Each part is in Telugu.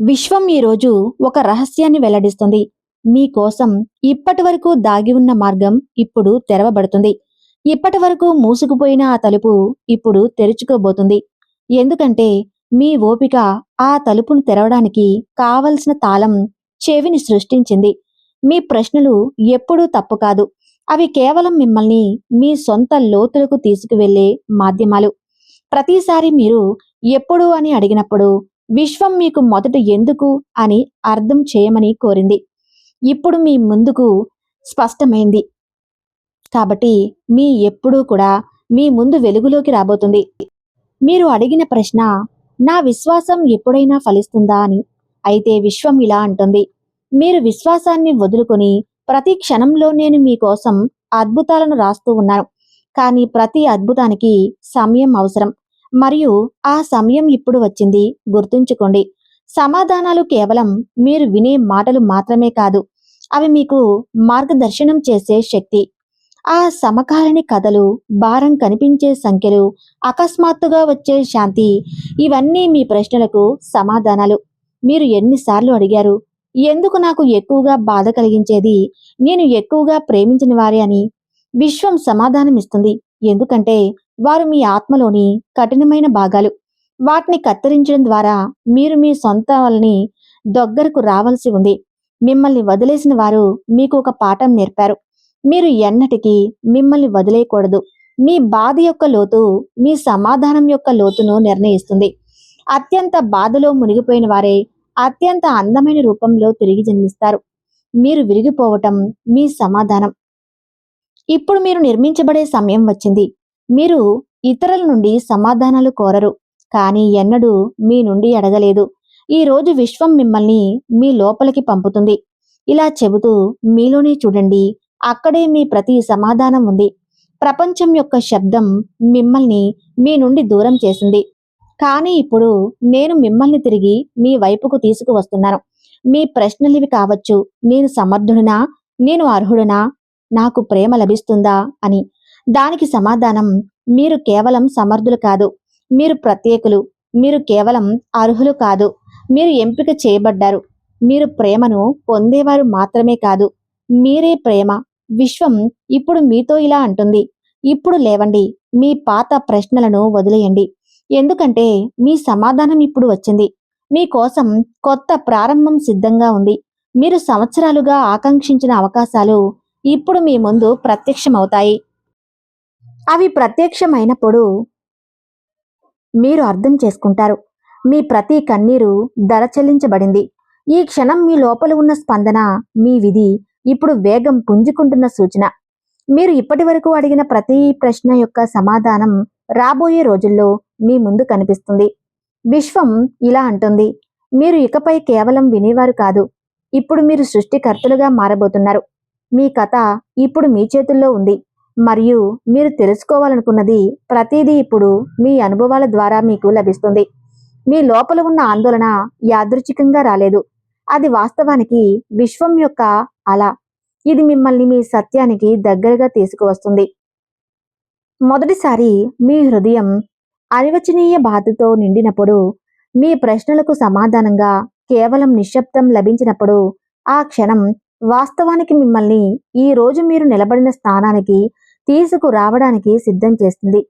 విశ్వం ఈరోజు ఒక రహస్యాన్ని వెల్లడిస్తుంది. మీకోసం ఇప్పటి వరకు దాగి ఉన్న మార్గం ఇప్పుడు తెరవబడుతుంది. ఇప్పటి వరకు మూసుకుపోయిన ఆ తలుపు ఇప్పుడు తెరుచుకోబోతుంది. ఎందుకంటే మీ ఓపిక ఆ తలుపును తెరవడానికి కావలసిన తాళం చెవిని సృష్టించింది. మీ ప్రశ్నలు ఎప్పుడూ తప్పు కాదు. అవి కేవలం మిమ్మల్ని మీ సొంత లోతులకు తీసుకువెళ్ళే మాధ్యమాలు. ప్రతిసారి మీరు ఎప్పుడు అని అడిగినప్పుడు విశ్వం మీకు మొదట ఎందుకు అని అర్థం చేయమని కోరింది. ఇప్పుడు మీ ముందుకు స్పష్టమైంది. కాబట్టి మీ ఎప్పుడూ కూడా మీ ముందు వెలుగులోకి రాబోతుంది. మీరు అడిగిన ప్రశ్న నా విశ్వాసం ఎప్పుడైనా ఫలిస్తుందా అని? అయితే విశ్వం ఇలా అంటుంది. మీరు విశ్వాసాన్ని వదులుకొని ప్రతి క్షణంలో నేను మీకోసం అద్భుతాలను రాస్తూ ఉన్నాను. కానీ ప్రతి అద్భుతానికి సమయం అవసరం. మరియు ఆ సమయం ఇప్పుడు వచ్చింది. గుర్తుంచుకోండి. సమాధానాలు కేవలం మీరు వినే మాటలు మాత్రమే కాదు. అవి మీకు మార్గదర్శనం చేసే శక్తి. ఆ సమకాలీన కథలు భారం కనిపించే సంఖ్యలు అకస్మాత్తుగా వచ్చే శాంతి ఇవన్నీ మీ ప్రశ్నలకు సమాధానాలు. మీరు ఎన్నిసార్లు అడిగారు? ఎందుకు నాకు ఎక్కువగా బాధ కలిగించేది? నేను ఎక్కువగా ప్రేమించిన వారే అని విశ్వం సమాధానం ఇస్తుంది ఎందుకంటే వారు మీ ఆత్మలోని కఠినమైన భాగాలు. వాటిని కత్తిరించడం ద్వారా మీరు మీ సొంత వాళ్ళని దగ్గరకు రావాల్సి ఉంది. మిమ్మల్ని వదిలేసిన వారు మీకు ఒక పాఠం నేర్పారు. మీరు ఎన్నటికీ మిమ్మల్ని వదిలేయకూడదు. మీ బాధ యొక్క లోతు మీ సమాధానం యొక్క లోతును నిర్ణయిస్తుంది. అత్యంత బాధలో మునిగిపోయిన వారే అత్యంత అందమైన రూపంలో తిరిగి జన్మిస్తారు. మీరు విరిగిపోవటం మీ సమాధానం. ఇప్పుడు మీరు నిర్మించబడే సమయం వచ్చింది. మీరు ఇతరుల నుండి సమాధానాలు కోరరు కానీ ఎన్నడూ మీ నుండి అడగలేదు. ఈ రోజు విశ్వం మిమ్మల్ని మీ లోపలికి పంపుతుంది. ఇలా చెబుతూ మీలోనే చూడండి అక్కడే మీ ప్రతి సమాధానం ఉంది. ప్రపంచం యొక్క శబ్దం మిమ్మల్ని మీ నుండి దూరం చేసింది. కానీ ఇప్పుడు నేను మిమ్మల్ని తిరిగి మీ వైపుకు తీసుకువస్తున్నాను. మీ ప్రశ్నలివి కావచ్చు నేను సమర్థుడినా నేను అర్హుడినా నాకు ప్రేమ లభిస్తుందా అని. దానికి సమాధానం మీరు కేవలం సమర్థులు కాదు. మీరు ప్రత్యేకులు మీరు కేవలం అర్హులు కాదు. మీరు ఎంపిక చేయబడ్డారు. మీరు ప్రేమను పొందేవారు మాత్రమే కాదు. మీరే ప్రేమ. విశ్వం ఇప్పుడు మీతో ఇలా అంటుంది. ఇప్పుడు లేవండి మీ పాత ప్రశ్నలను వదిలేయండి. ఎందుకంటే మీ సమాధానం ఇప్పుడు వచ్చింది. మీకోసం కొత్త ప్రారంభం సిద్ధంగా ఉంది. మీరు సంవత్సరాలుగా ఆకాంక్షించిన అవకాశాలు ఇప్పుడు మీ ముందు ప్రత్యక్షమవుతాయి. అవి ప్రత్యక్షమైనప్పుడు మీరు అర్థం చేసుకుంటారు. మీ ప్రతి కన్నీరు ధర చెల్లించబడింది ఈ క్షణం మీ లోపల ఉన్న స్పందన మీ విధి ఇప్పుడు వేగం పుంజుకుంటున్న సూచన. మీరు ఇప్పటి వరకు అడిగిన ప్రతి ప్రశ్న యొక్క సమాధానం రాబోయే రోజుల్లో మీ ముందు కనిపిస్తుంది. విశ్వం ఇలా అంటుంది. మీరు ఇకపై కేవలం వినేవారు కాదు. ఇప్పుడు మీరు సృష్టికర్తలుగా మారబోతున్నారు. మీ కథ ఇప్పుడు మీ చేతుల్లో ఉంది. మరియు మీరు తెలుసుకోవాలనుకున్నది ప్రతిదీ ఇప్పుడు మీ అనుభవాల ద్వారా మీకు లభిస్తుంది. మీ లోపల ఉన్న ఆందోళన యాదృచ్ఛికంగా రాలేదు. అది వాస్తవానికి విశ్వం యొక్క అల. ఇది మిమ్మల్ని మీ సత్యానికి దగ్గరగా తీసుకువస్తుంది. మొదటిసారి మీ హృదయం అనివచనీయ బాధతో నిండినప్పుడు మీ ప్రశ్నలకు సమాధానంగా కేవలం నిశ్శబ్దం లభించినప్పుడు ఆ క్షణం వాస్తవానికి మిమ్మల్ని ఈ రోజు మీరు నిలబడిన స్థానానికి తీసుకురావడానికి సిద్ధం చేస్తుంది.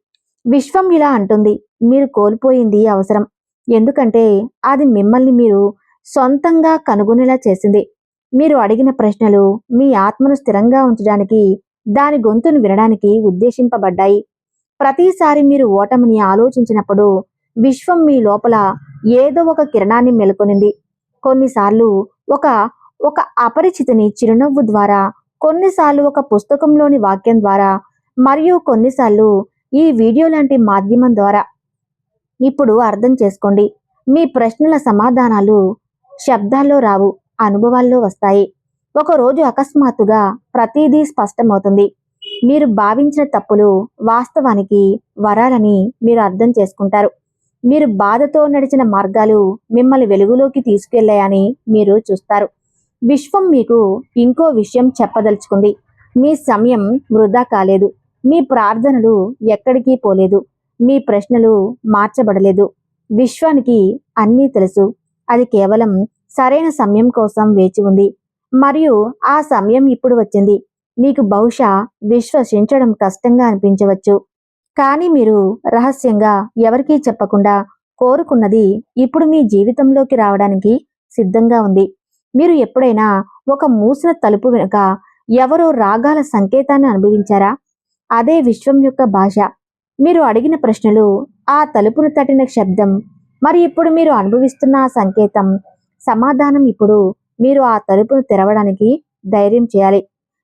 విశ్వం ఇలా అంటుంది మీరు కోల్పోయింది అవసరం. ఎందుకంటే అది మిమ్మల్ని మీరు సొంతంగా కనుగొనేలా చేసింది. మీరు అడిగిన ప్రశ్నలు మీ ఆత్మను స్థిరంగా ఉంచడానికి దాని గొంతును వినడానికి ఉద్దేశింపబడ్డాయి. ప్రతిసారి మీరు ఓటమిని ఆలోచించినప్పుడు విశ్వం మీ లోపల ఏదో ఒక కిరణాన్ని మెలుకొనింది. కొన్నిసార్లు ఒక ఒక అపరిచితిని చిరునవ్వు ద్వారా కొన్నిసార్లు ఒక పుస్తకంలోని వాక్యం ద్వారా మరియు కొన్నిసార్లు ఈ వీడియో లాంటి మాధ్యమం ద్వారా. ఇప్పుడు అర్థం చేసుకోండి. మీ ప్రశ్నల సమాధానాలు శబ్దాల్లో రావు అనుభవాల్లో వస్తాయి. ఒకరోజు అకస్మాత్తుగా ప్రతిదీ స్పష్టమవుతుంది. మీరు భావించిన తప్పులు వాస్తవానికి వరాలని మీరు అర్థం చేసుకుంటారు. మీరు బాధతో నడిచిన మార్గాలు మిమ్మల్ని వెలుగులోకి తీసుకెళ్ళాయని మీరు చూస్తారు. విశ్వం మీకు ఇంకో విషయం చెప్పదలుచుకుంది. మీ సమయం వృధా కాలేదు. మీ ప్రార్థనలు ఎక్కడికి పోలేదు. మీ ప్రశ్నలు మార్చబడలేదు. విశ్వానికి అన్నీ తెలుసు. అది కేవలం సరైన సమయం కోసం వేచి ఉంది. మరియు ఆ సమయం ఇప్పుడు వచ్చింది. మీకు బహుశా విశ్వసించడం కష్టంగా అనిపించవచ్చు. కానీ మీరు రహస్యంగా ఎవరికీ చెప్పకుండా కోరుకున్నది ఇప్పుడు మీ జీవితంలోకి రావడానికి సిద్ధంగా ఉంది. మీరు ఎప్పుడైనా ఒక మూసిన తలుపు వెనుక ఎవరో రాగాల సంకేతాన్ని అనుభవించారా? అదే విశ్వం యొక్క భాష. మీరు అడిగిన ప్రశ్నలు ఆ తలుపును తట్టిన శబ్దం మరి ఇప్పుడు మీరు అనుభవిస్తున్న ఆ సంకేతం సమాధానం ఇప్పుడు మీరు ఆ తలుపును తెరవడానికి ధైర్యం చేయాలి.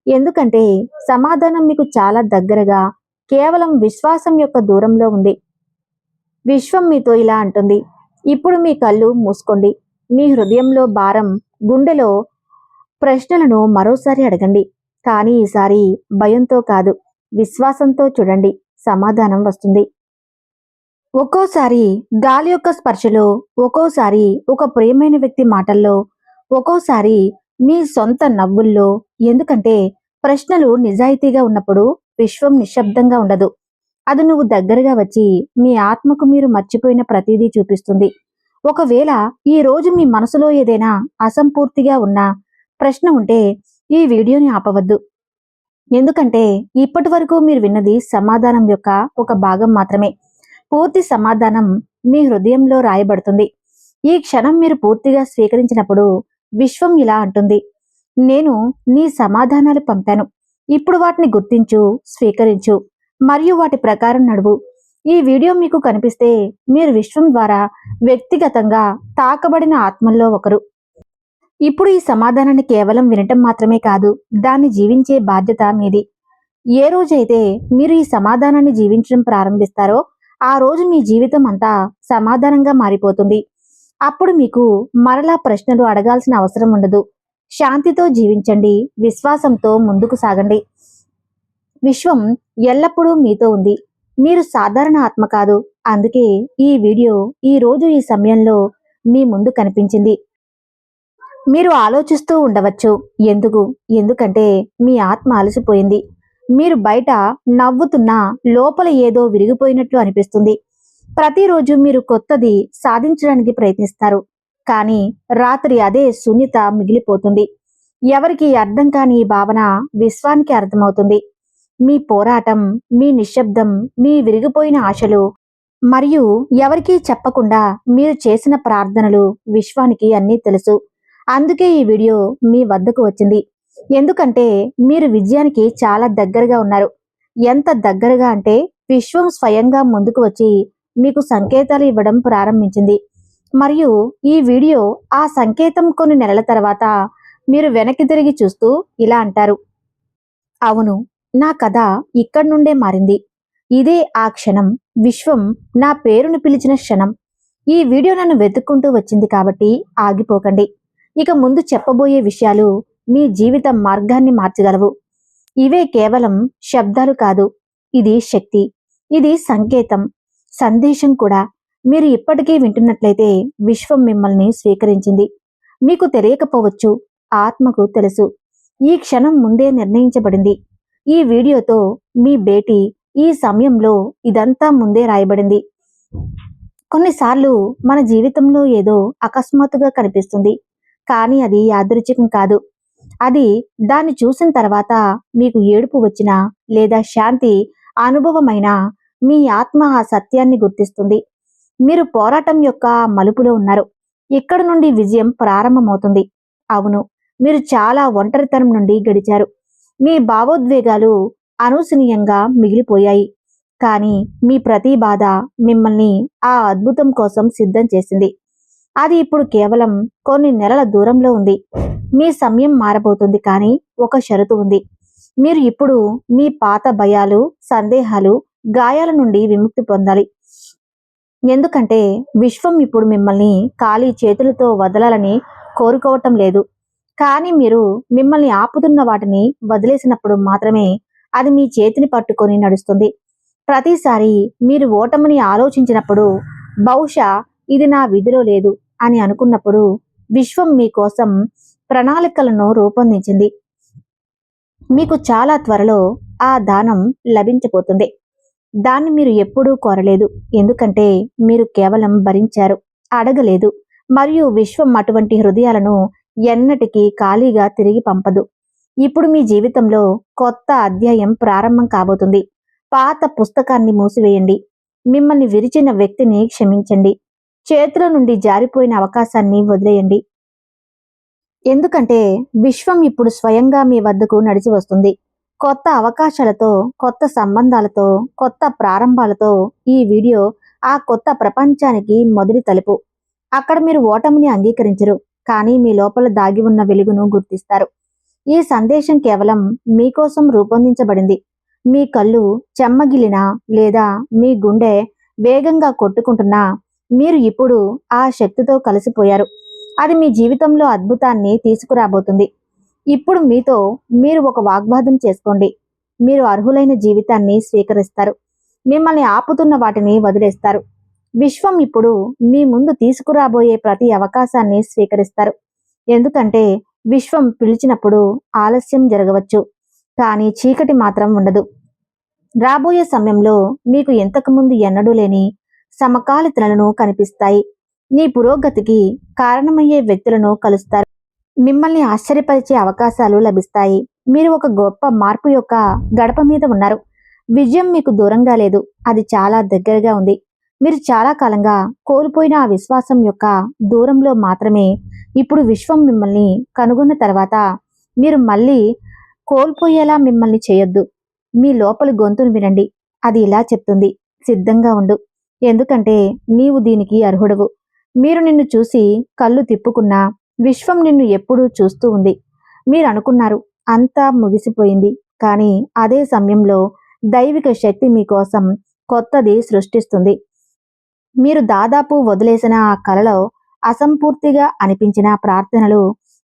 ఎందుకంటే సమాధానం మీకు చాలా దగ్గరగా కేవలం విశ్వాసం యొక్క దూరంలో ఉంది. విశ్వం మీతో ఇలా అంటుంది ఇప్పుడు మీ కళ్ళు మూసుకోండి. మీ హృదయంలో భారం గుండెలో ప్రశ్నలను మరోసారి అడగండి. కానీ ఈసారి భయంతో కాదు విశ్వాసంతో చూడండి. సమాధానం వస్తుంది. ఒక్కోసారి గాలి యొక్క స్పర్శలో ఒక్కోసారి ఒక ప్రియమైన వ్యక్తి మాటల్లో ఒక్కోసారి మీ సొంత నవ్వుల్లో. ఎందుకంటే ప్రశ్నలు నిజాయితీగా ఉన్నప్పుడు విశ్వం నిశ్శబ్దంగా ఉండదు. అది నువ్వు దగ్గరగా వచ్చి మీ ఆత్మకు మీరు మర్చిపోయిన ప్రతిదీ చూపిస్తుంది. ఒకవేళ ఈ రోజు మీ మనసులో ఏదైనా అసంపూర్తిగా ఉన్న ప్రశ్న ఉంటే ఈ వీడియోని ఆపవద్దు. ఎందుకంటే ఇప్పటి వరకు మీరు విన్నది సమాధానం యొక్క ఒక భాగం మాత్రమే. పూర్తి సమాధానం మీ హృదయంలో రాయబడుతుంది. ఈ క్షణం మీరు పూర్తిగా స్వీకరించినప్పుడు విశ్వం ఇలా అంటుంది. నేను నీ సమాధానాలు పంపాను. ఇప్పుడు వాటిని గుర్తించు స్వీకరించు మరియు వాటి ప్రకారం నడువు. ఈ వీడియో మీకు కనిపిస్తే మీరు విశ్వం ద్వారా వ్యక్తిగతంగా తాకబడిన ఆత్మల్లో ఒకరు. ఇప్పుడు ఈ సమాధానాన్ని కేవలం వినటం మాత్రమే కాదు దాన్ని జీవించే బాధ్యత మీది. ఏ రోజైతే మీరు ఈ సమాధానాన్ని జీవించడం ప్రారంభిస్తారో ఆ రోజు మీ జీవితం అంతా సమాధానంగా మారిపోతుంది. అప్పుడు మీకు మరలా ప్రశ్నలు అడగాల్సిన అవసరం ఉండదు. శాంతితో జీవించండి విశ్వాసంతో ముందుకు సాగండి. విశ్వం ఎల్లప్పుడూ మీతో ఉంది. మీరు సాధారణ ఆత్మ కాదు. అందుకే ఈ వీడియో ఈ రోజు ఈ సమయంలో మీ ముందు కనిపించింది. మీరు ఆలోచిస్తూ ఉండవచ్చు. ఎందుకు? ఎందుకంటే మీ ఆత్మ అలసిపోయింది. మీరు బయట నవ్వుతున్నా లోపల ఏదో విరిగిపోయినట్లు అనిపిస్తుంది. ప్రతిరోజు మీరు కొత్తది సాధించడానికి ప్రయత్నిస్తారు. కానీ రాత్రి అదే శూన్యత మిగిలిపోతుంది. ఎవరికి అర్థం కాని ఈ భావన విశ్వానికి అర్థమవుతుంది. మీ పోరాటం మీ నిశ్శబ్దం మీ విరిగిపోయిన ఆశలు మరియు ఎవరికీ చెప్పకుండా మీరు చేసిన ప్రార్థనలు విశ్వానికి అన్నీ తెలుసు. అందుకే ఈ వీడియో మీ వద్దకు వచ్చింది. ఎందుకంటే మీరు విజయానికి చాలా దగ్గరగా ఉన్నారు. ఎంత దగ్గరగా అంటే విశ్వం స్వయంగా ముందుకు వచ్చి మీకు సంకేతాలు ఇవ్వడం ప్రారంభించింది. మరియు ఈ వీడియో ఆ సంకేతం కొన్ని నెలల తర్వాత మీరు వెనక్కి తిరిగి చూస్తూ ఇలా అంటారు. అవును నా కథ ఇక్కడి నుండే మారింది. ఇదే ఆ క్షణం. విశ్వం నా పేరును పిలిచిన క్షణం. ఈ వీడియో నన్ను వెతుక్కుంటూ వచ్చింది కాబట్టి ఆగిపోకండి. ఇక ముందు చెప్పబోయే విషయాలు మీ జీవిత మార్గాన్ని మార్చగలవు. ఇవే కేవలం శబ్దాలు కాదు. ఇది శక్తి. ఇది సంకేతం. సందేశం కూడా. మీరు ఇప్పటికీ వింటున్నట్లయితే విశ్వం మిమ్మల్ని స్వీకరించింది. మీకు తెలియకపోవచ్చు. ఆత్మకు తెలుసు. ఈ క్షణం ముందే నిర్ణయించబడింది. ఈ వీడియోతో మీ భేటీ ఈ సమయంలో ఇదంతా ముందే రాయబడింది. కొన్నిసార్లు మన జీవితంలో ఏదో అకస్మాత్తుగా కనిపిస్తుంది. కానీ అది యాదృచ్ఛికం కాదు. అది దాన్ని చూసిన తర్వాత మీకు ఏడుపు వచ్చినా లేదా శాంతి అనుభవమైన మీ ఆత్మ ఆ సత్యాన్ని గుర్తిస్తుంది. మీరు పోరాటం యొక్క మలుపులో ఉన్నారు. ఇక్కడ నుండి విజయం ప్రారంభమవుతుంది. అవును మీరు చాలా ఒంటరితనం నుండి గడిచారు. మీ భావోద్వేగాలు అనూసనీయంగా మిగిలిపోయాయి. కానీ మీ ప్రతి బాధ మిమ్మల్ని ఆ అద్భుతం కోసం సిద్ధం చేసింది. అది ఇప్పుడు కేవలం కొన్ని నెలల దూరంలో ఉంది. మీ సమయం మారబోతుంది కానీ ఒక షరతు ఉంది. మీరు ఇప్పుడు మీ పాత భయాలు సందేహాలు గాయాల నుండి విముక్తి పొందాలి. ఎందుకంటే విశ్వం ఇప్పుడు మిమ్మల్ని ఖాళీ చేతులతో వదలాలని కోరుకోవటం లేదు. కానీ మీరు మిమ్మల్ని ఆపుతున్న వాటిని వదిలేసినప్పుడు మాత్రమే అది మీ చేతిని పట్టుకొని నడుస్తుంది. ప్రతిసారి మీరు ఓటమిని ఆలోచించినప్పుడు బహుశా ఇది నా విధిలో లేదు అని అనుకున్నప్పుడు విశ్వం మీకోసం ప్రణాళికలను రూపొందించింది. మీకు చాలా త్వరలో ఆ దానం లభించబోతుంది. దాన్ని మీరు ఎప్పుడూ కోరలేదు. ఎందుకంటే మీరు కేవలం భరించారు అడగలేదు. మరియు విశ్వం అటువంటి హృదయాలను ఎన్నటికీ ఖాళీగా తిరిగి పంపదు. ఇప్పుడు మీ జీవితంలో కొత్త అధ్యాయం ప్రారంభం కాబోతుంది. పాత పుస్తకాన్ని మూసివేయండి. మిమ్మల్ని విరిచిన వ్యక్తిని క్షమించండి. చేతుల నుండి జారిపోయిన అవకాశాన్ని వదిలేయండి. ఎందుకంటే విశ్వం ఇప్పుడు స్వయంగా మీ వద్దకు నడిచి వస్తుంది. కొత్త అవకాశాలతో కొత్త సంబంధాలతో కొత్త ప్రారంభాలతో ఈ వీడియో ఆ కొత్త ప్రపంచానికి మొదటి తలుపు. అక్కడ మీరు ఓటమిని అంగీకరించరు. కానీ మీ లోపల దాగి ఉన్న వెలుగును గుర్తిస్తారు. ఈ సందేశం కేవలం మీకోసం రూపొందించబడింది. మీ కళ్ళు చెమ్మగిలినా లేదా మీ గుండె వేగంగా కొట్టుకుంటున్నా మీరు ఇప్పుడు ఆ శక్తితో కలిసిపోయారు. అది మీ జీవితంలో అద్భుతాన్ని తీసుకురాబోతుంది. ఇప్పుడు మీతో మీరు ఒక వాగ్వాదం చేసుకోండి. మీరు అర్హులైన జీవితాన్ని స్వీకరిస్తారు. మిమ్మల్ని ఆపుతున్న వాటిని వదిలేస్తారు. విశ్వం ఇప్పుడు మీ ముందు తీసుకురాబోయే ప్రతి అవకాశాన్ని స్వీకరిస్తారు. ఎందుకంటే విశ్వం పిలిచినప్పుడు ఆలస్యం జరగవచ్చు కానీ చీకటి మాత్రం ఉండదు. రాబోయే సమయంలో మీకు ఇంతకుముందు ఎన్నడూ లేని సమకాలితలను కనిపిస్తాయి. మీ పురోగతికి కారణమయ్యే వ్యక్తులను కలుస్తారు. మిమ్మల్ని ఆశ్చర్యపరిచే అవకాశాలు లభిస్తాయి. మీరు ఒక గొప్ప మార్పు యొక్క గడప మీద ఉన్నారు. విజయం మీకు దూరంగా లేదు. అది చాలా దగ్గరగా ఉంది. మీరు చాలా కాలంగా కోల్పోయిన ఆ విశ్వాసం యొక్క దూరంలో మాత్రమే ఇప్పుడు విశ్వం మిమ్మల్ని కనుగొన్న తర్వాత మీరు మళ్ళీ కోల్పోయేలా మిమ్మల్ని చేయొద్దు. మీ లోపలి గొంతును వినండి. అది ఇలా చెప్తుంది. సిద్ధంగా ఉండు. ఎందుకంటే నీవు దీనికి అర్హుడవు. మీరు నిన్ను చూసి కళ్ళు తిప్పుకున్నా విశ్వం నిన్ను ఎప్పుడూ చూస్తూ ఉంది. మీరు అనుకున్నారు అంతా ముగిసిపోయింది. కానీ అదే సమయంలో దైవిక శక్తి మీకోసం కొత్తది సృష్టిస్తుంది. మీరు దాదాపు వదిలేసిన ఆ కలలో అసంపూర్తిగా అనిపించిన ప్రార్థనలు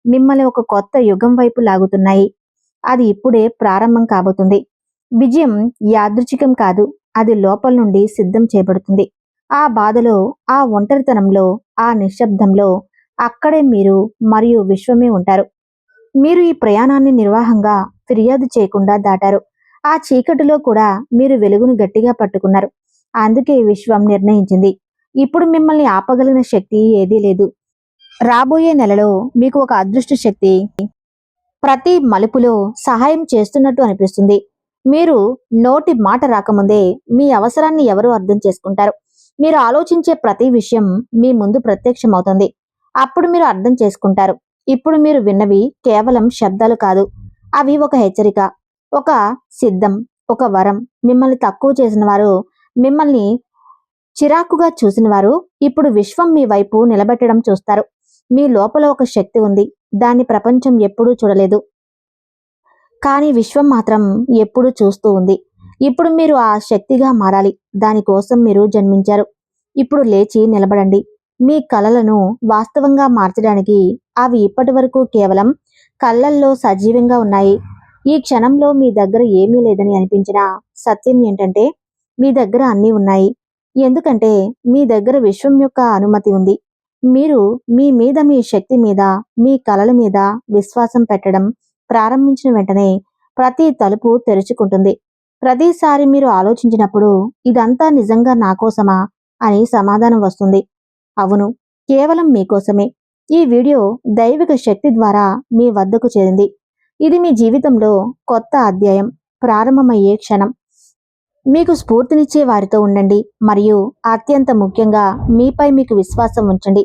మిమ్మల్ని ఒక కొత్త యుగం వైపు లాగుతున్నాయి. అది ఇప్పుడే ప్రారంభం కాబోతుంది. విజయం యాదృచ్ఛికం కాదు అది లోపల నుండి సిద్ధం చేయబడుతుంది. ఆ బాధలో ఆ ఒంటరితనంలో ఆ నిశ్శబ్దంలో అక్కడే మీరు మరియు విశ్వమే ఉంటారు. మీరు ఈ ప్రయాణాన్ని నిర్వాహంగా ఫిర్యాదు చేయకుండా దాటారు. ఆ చీకటిలో కూడా మీరు వెలుగును గట్టిగా పట్టుకున్నారు. అందుకే విశ్వం నిర్ణయించింది. ఇప్పుడు మిమ్మల్ని ఆపగలిగిన శక్తి ఏదీ లేదు. రాబోయే నెలలో మీకు ఒక అదృష్ట శక్తి ప్రతి మలుపులో సహాయం చేస్తున్నట్టు అనిపిస్తుంది. మీరు నోటి మాట రాకముందే మీ అవసరాన్ని ఎవరు అర్థం చేసుకుంటారు. మీరు ఆలోచించే ప్రతి విషయం మీ ముందు ప్రత్యక్షమవుతుంది. అప్పుడు మీరు అర్థం చేసుకుంటారు. ఇప్పుడు మీరు విన్నవి కేవలం శబ్దాలు కాదు. అవి ఒక హెచ్చరిక ఒక సిద్ధం ఒక వరం. మిమ్మల్ని తక్కువ చేసిన వారు మిమ్మల్ని చిరాకుగా చూసిన వారు ఇప్పుడు విశ్వం మీ వైపు నిలబెట్టడం చూస్తారు. మీ లోపల ఒక శక్తి ఉంది. దాన్ని ప్రపంచం ఎప్పుడూ చూడలేదు. కానీ విశ్వం మాత్రం ఎప్పుడూ చూస్తూ ఉంది. ఇప్పుడు మీరు ఆ శక్తిగా మారాలి. దానికోసం మీరు జన్మించారు. ఇప్పుడు లేచి నిలబడండి. మీ కలలను వాస్తవంగా మార్చడానికి అవి ఇప్పటి వరకు కేవలం కళ్ళల్లో సజీవంగా ఉన్నాయి. ఈ క్షణంలో మీ దగ్గర ఏమీ లేదని అనిపించిన సత్యం ఏంటంటే మీ దగ్గర అన్నీ ఉన్నాయి. ఎందుకంటే మీ దగ్గర విశ్వం యొక్క అనుమతి ఉంది. మీరు మీ మీద మీ శక్తి మీద మీ కలల మీద విశ్వాసం పెట్టడం ప్రారంభించిన వెంటనే ప్రతి తలుపు తెరుచుకుంటుంది. ప్రతిసారి మీరు ఆలోచించినప్పుడు ఇదంతా నిజంగా నా కోసమా అని సమాధానం వస్తుంది. అవును కేవలం మీకోసమే ఈ వీడియో దైవిక శక్తి ద్వారా మీ వద్దకు చేరింది. ఇది మీ జీవితంలో కొత్త అధ్యాయం ప్రారంభమయ్యే క్షణం. మీకు స్ఫూర్తినిచ్చే వారితో ఉండండి మరియు అత్యంత ముఖ్యంగా మీపై మీకు విశ్వాసం ఉంచండి.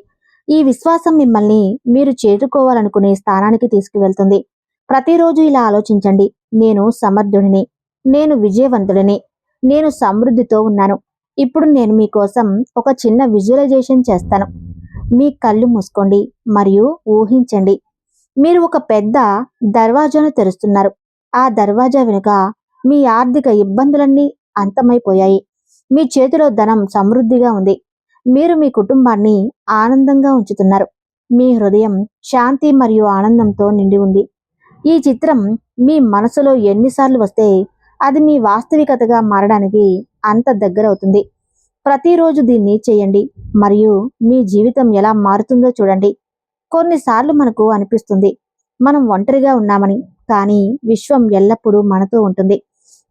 ఈ విశ్వాసం మిమ్మల్ని మీరు చేరుకోవాలనుకునే స్థానానికి తీసుకువెళ్తుంది. ప్రతిరోజు ఇలా ఆలోచించండి. నేను సమర్థుడిని. నేను విజయవంతుడిని. నేను సమృద్ధితో ఉన్నాను. ఇప్పుడు నేను మీకోసం ఒక చిన్న విజువలైజేషన్ చేస్తాను. మీ కళ్ళు మూసుకోండి మరియు ఊహించండి. మీరు ఒక పెద్ద దర్వాజాను తెరుస్తున్నారు. ఆ దర్వాజా వెనుక మీ ఆర్థిక ఇబ్బందులన్నీ అంతమైపోయాయి. మీ చేతిలో ధనం సమృద్ధిగా ఉంది. మీరు మీ కుటుంబాన్ని ఆనందంగా ఉంచుతున్నారు. మీ హృదయం శాంతి మరియు ఆనందంతో నిండి ఉంది. ఈ చిత్రం మీ మనసులో ఎన్నిసార్లు వస్తే అది మీ వాస్తవికతగా మారడానికి అంత దగ్గరవుతుంది. ప్రతిరోజు దీన్ని చేయండి మరియు మీ జీవితం ఎలా మారుతుందో చూడండి. కొన్నిసార్లు మనకు అనిపిస్తుంది మనం ఒంటరిగా ఉన్నామని కానీ విశ్వం ఎల్లప్పుడూ మనతో ఉంటుంది.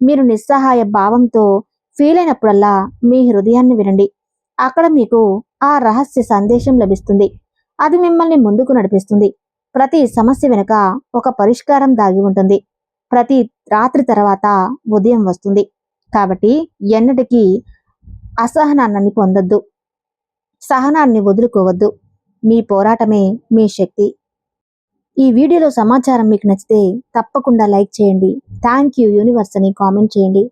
మీరు నిస్సహాయ భావంతో ఫీల్ అయినప్పుడల్లా మీ హృదయాన్ని వినండి. అక్కడ మీకు ఆ రహస్య సందేశం లభిస్తుంది. అది మిమ్మల్ని ముందుకు నడిపిస్తుంది. ప్రతి సమస్య వెనుక ఒక పరిష్కారం దాగి ఉంటుంది. ప్రతి రాత్రి తర్వాత ఉదయం వస్తుంది. కాబట్టి ఎన్నటికీ అసహనాన్ని పొందొద్దు. సహనాన్ని వదులుకోవద్దు. మీ పోరాటమే మీ శక్తి. ఈ వీడియోలో సమాచారం మీకు నచ్చితే తప్పకుండా లైక్ చేయండి. థ్యాంక్ యూ యూనివర్స్ అని కామెంట్ చేయండి.